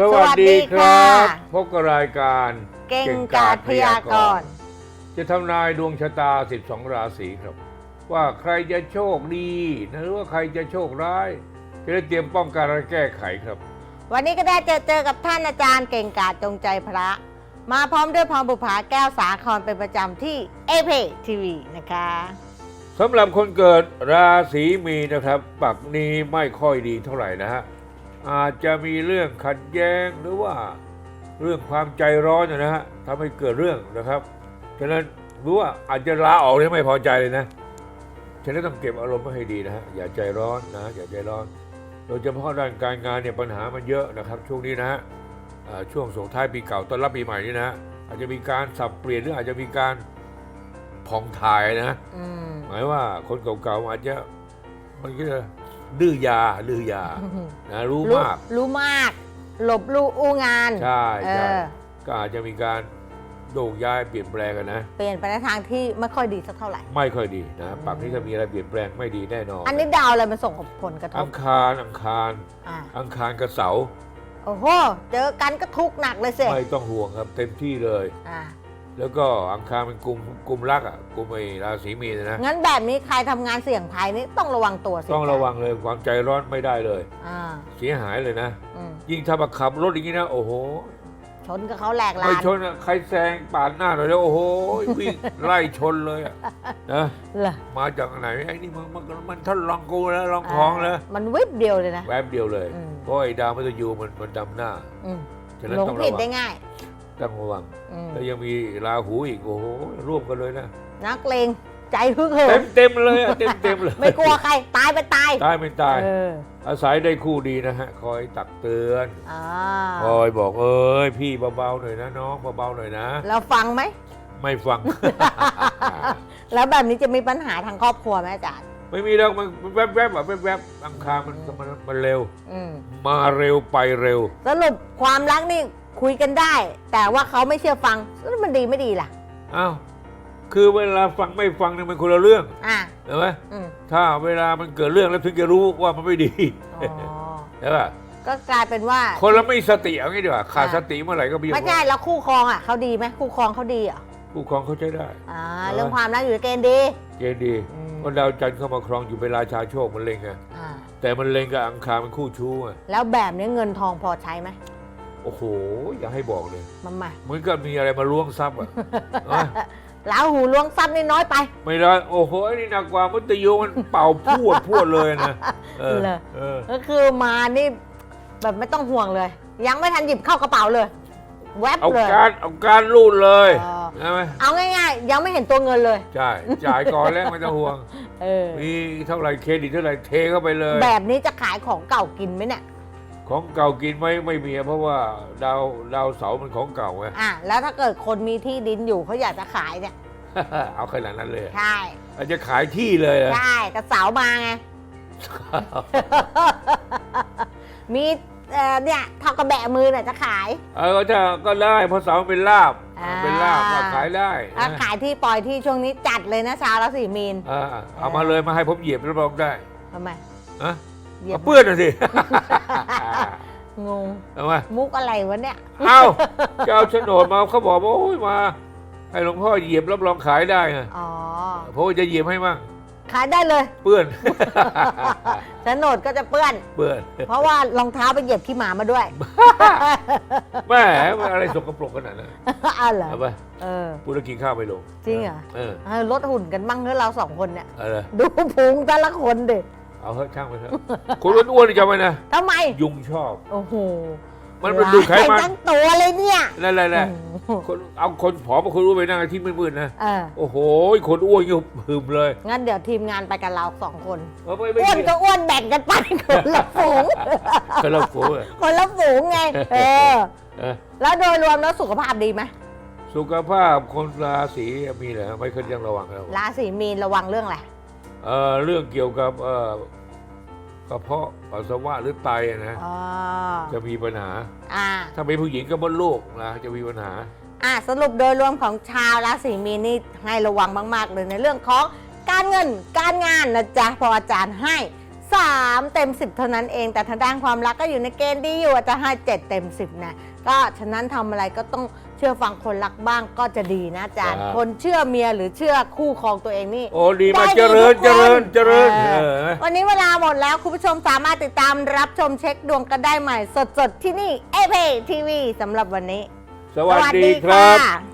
สวัสดีครับสวัสดีค่ะพบกับรายการเก่งกาจพยากรณ์จะทำนายดวงชะตา 12 ราศีครับ ว่าใครจะโชคดีนะหรือว่าใครจะโชคร้าย จะได้เตรียมป้องกันและแก้ไขครับ วันนี้ก็ได้เจอเจอกับท่านอาจารย์เก่งกาจจงใจพระ มาพร้อมด้วยพรบุภาแก้วสาครเป็นประจำที่เอเพทีวีนะคะสำหรับคนเกิดราศีมีนนะครับ ปักนี้ไม่ค่อยดีเท่าไหร่นะฮะ อาจจะมีเรื่องขัดแย้งหรือว่าเรื่องความใจร้อนนะฮะทำให้เกิดเรื่องนะครับฉะนั้นรู้ว่าอาจจะลาออกเนี่ยไม่พอใจเลยนะฉะนั้นต้องเก็บอารมณ์ไว้ให้ดีนะฮะอย่าใจร้อนนะอย่าใจร้อนโดยเฉพาะด้านการงานเนี่ยปัญหามันเยอะนะครับ ช่วงนี้นะฮะอ่าช่วงส่งท้ายปีเก่าต้อนรับปีใหม่นี่นะฮะอาจจะมีการสับเปลี่ยนหรืออาจจะมีการผ่องถ่ายนะอืมหมายว่าคนเก่าๆอาจจะมันก็จะ ดื้อยาดื้อยานะรู้มาก รู้มาก หลบลู่อู้งาน ใช่เอใช่อก็อาจจะมีการโยกย้ายเปลี่ยนแปลงกันนะ เปลี่ยนไปในทางที่ไม่ค่อยดีสักเท่าไหร่ ไม่ค่อยดีนะปักนี้ถ้ามีอะไรเปลี่ยนแปลงไม่ดีแน่นอน อันนี้ดาวอะไรมันส่งผลกระทอับงคารอังคารอ่าอังคารกับเสาร์โอ้โห เจอกันก็ทุกข์หนักเลยสิไม่ต้องห่วงครับเต็มที่เลยอ่า แล้วก็อังคารเป็นกลุ่มกลุ่มรักอะกลุ่มไอ้ราศีมีนนะงั้นแบบนี้ใครทำงานเสี่ยงภัยนี่ต้องระวังตัวสิต้องระวังเลยความใจร้อนไม่ได้เลย อ่าเสียหายเลยนะ อืมยิ่งถ้ามาขับรถอย่างนี้นะโอ้โหชนกับเขาแหลกลาไม่นชนอะใครแซงปาดหน้าหน่อยแล้วโอ้โหวิ่ง ไล่ชนเลยอะนะเหรอมาจากไหนไอ้นี่มันมันมันท่านลองกูแล้วลองของแล้วมันวิบเดียวเลยนะ แวบเดียวเลยอืม เพราะไอ้ดาวมัตยูมันมันดำหน้าอืมฉะนั้นหลงต้องผิระดวัได้งง่าย ต้องระวัง อืมแล้วยังมีราหูอีกโอ้โหร่วมกันเลยนะ นักเลงใจฮึกเหิเต็มมเต็มเลยอะเต็มเต็มเลยไม่กลัวใคร ตายไปตายตายไม่ตาย เอออาศัยได้คู่ดีนะฮะ คอยตักเตือน อ่าคอยบอกเอ้ยพี่เบาๆหน่อยนะน้องเบาๆหน่อยนะแล้วฟังไหม ไม่ฟัง แล้วแบบนี้จะมีปัญหาทางครอบครัวไหมอาจารย์ ไม่มีแล้วมันมันแวบๆแบบแวบๆอังคารมันมันมันเร็ว อืมมาเร็วไปเร็ว สรุปความรักนี่ คุยกันได้ แต่ว่าเขาไม่เชื่อฟังแล้วมันดีไม่ดีล่ะ อ้าวคือเวลาฟังไม่ฟังเนี่ยมันคนละเรื่องอะเห็นไหมอืมถ้าเวลามันเกิดเรื่องแล้วถึงจะรู้ว่ามันไม่ดีอ๋อ ใช่ป่ะก็กลายเป็นว่า คนละไม่สติเอางี้ดีกว่าขาดอ่าสติเมื่อไหร่ก็มีไม่ใช่แล้วคู่ครองอะเขาดีไหมคู่ครองเขาดีเหรอะผู้ครองเขาใช้ได้ อ่าเออ เรื่องความรักอยู่ในเกณฑ์ดีเกณฑ์ดีอืมเพราะดาวจันทร์เข้ามาครองอยู่เป็นราชาโชคมันเล็งไงอ่าแต่มันเล็งกับอังคารมันคู่ชู้ไงแล้วแบบนี้เงินทองพอใช้ไหม โอ้โห อย่าให้บอกเลยมันมาเหมือนกับมีอะไรมาล้วงทรัพย์อะเออลาหูล้วงทรัพย์นี่น้อยไป ไม่ได้โอ้โหไอ้นี่หนักกว่ามุตยูมันเป่าพวดพวดเลยนะเออเหรอ เออก็คือมานี่แบบไม่ต้องห่วงเลย ยังไม่ทันหยิบเข้ากระเป๋าเลย แวบเอาเลย การเอาการรูดเลยอ๋อ ใช่ไหมเอาง่ายๆ ยังไม่เห็นตัวเงินเลยใช่จ่ายก่อนแล้วไม่ต้องห่วงเออ มีเท่าไหร่เครดิตเท่าไหร่เทเข้าไปเลย แบบนี้จะขายของเก่ากินไหมเนี่ย ของเก่ากินไหมไม่มีเพราะว่าดาวดาวเสาร์มันของเก่าไง อะแล้วถ้าเกิดคนมีที่ดินอยู่เขาอยากจะขายเนี่ย เอาขนาดนั้นเลยใช่อาจจะขายที่เลยเหรอ ใช่กระเสามาไง มีเอ่อเนี่ยเท่ากับแบะมือเนี่ยจะขาย เออก็ถ้าก็ได้เพราะเสาร์เป็นลาบอ่า เป็นลาบก็ขายได้ถ้านะขายที่ปล่อยที่ช่วงนี้จัดเลยนะชาวราศีมีนอ่าเอามาเลยมาให้ผมเหยียบรับรองได้ทำไมอะ เหยียบเอาเปื้อนน่ะสิ งง เอามามุกอะไรวะเนี่ย เอ้าจะเอาโฉนดมาเขาบอกว่าโอ้ยมา ให้หลวงพ่อเหยียบรับรองขายได้ไงอ๋อ เพราะว่าจะเหยียบให้มั่งขายได้เลยเปื้อน โฉนดก็จะเปื้อน เปื้อนเพราะว่ารองเท้าไปเหยียบขี้หมามาด้วยแม่อะไรสกปรกขนาดนั้นอ้าวเหรอเอาไปเออ พูดแล้วกินข้าวไม่ลงจริงเหรอ เออเออลดหุ่นกันบ้างเถอะเราสองคนเนี่ย เอะไร ดูพุงแต่ละคนดิ เอาเถอะช่างไปเถอะ คนอ้วนๆนี่จำไว้นะ ทำไม ยุงชอบ โอ้โหมันเป็นดูดไขมัน ทั้งตัวเลยเนี่ยนั่นแหละแหละโอ้โหคนเอาคนผอมกับคนอ้วนไปนั่งที่มืดๆนะ เออโอ้โห คนอ้วนอยู่หึมเลย งั้นเดี๋ยวทีมงานไปกันเราสองคนเออไม่ไม่อ้วนกินก็อ้วนแบ่งกันไปคนละฝูงกระโปงอะคนละฝูงไง เออ เออแล้วโดยรวมแล้วสุขภาพดีไหมสุขภาพคนราศีมีเหรอไม่เคยยังระวังแล้วราศีมีนระวังเรื่องอะไร เออเรื่องเกี่ยวกับเออกระเพาะปัสสาวะหรือไตอะนะอ๋อจะมีปัญหา อ่า ถ้าเป็นผู้หญิงก็มดลูกนะจะมีปัญหา อะสรุปโดยรวมของชาวราศีมีนนี่ให้ระวังมาก ๆ เลยในเรื่องของการเงินการงานนะจ๊ะเพออาจารย์ให้ 3 เต็ม 10 เท่านั้นเอง แต่ทางด้านความรักก็อยู่ในเกณฑ์ดีอยู่อาจจะให้ 7 เต็ม 10 นะ ก็ฉะนั้นทำอะไรก็ต้อง เชื่อฟังคนรักบ้างก็จะดีนะอาจารย์ ครับคนเชื่อเมียหรือเชื่อคู่ครองตัวเองนี่โอ้ดีมากได้เจริญทุกเจคนริญเจริญเออ เออวันนี้เวลาหมดแล้วคุณผู้ชมสามารถติดตามรับชมเช็คดวงกันได้ใหม่ สดๆ ที่นี่เอเพทีวีสำหรับวันนี้ สวัสดีครับค่ะ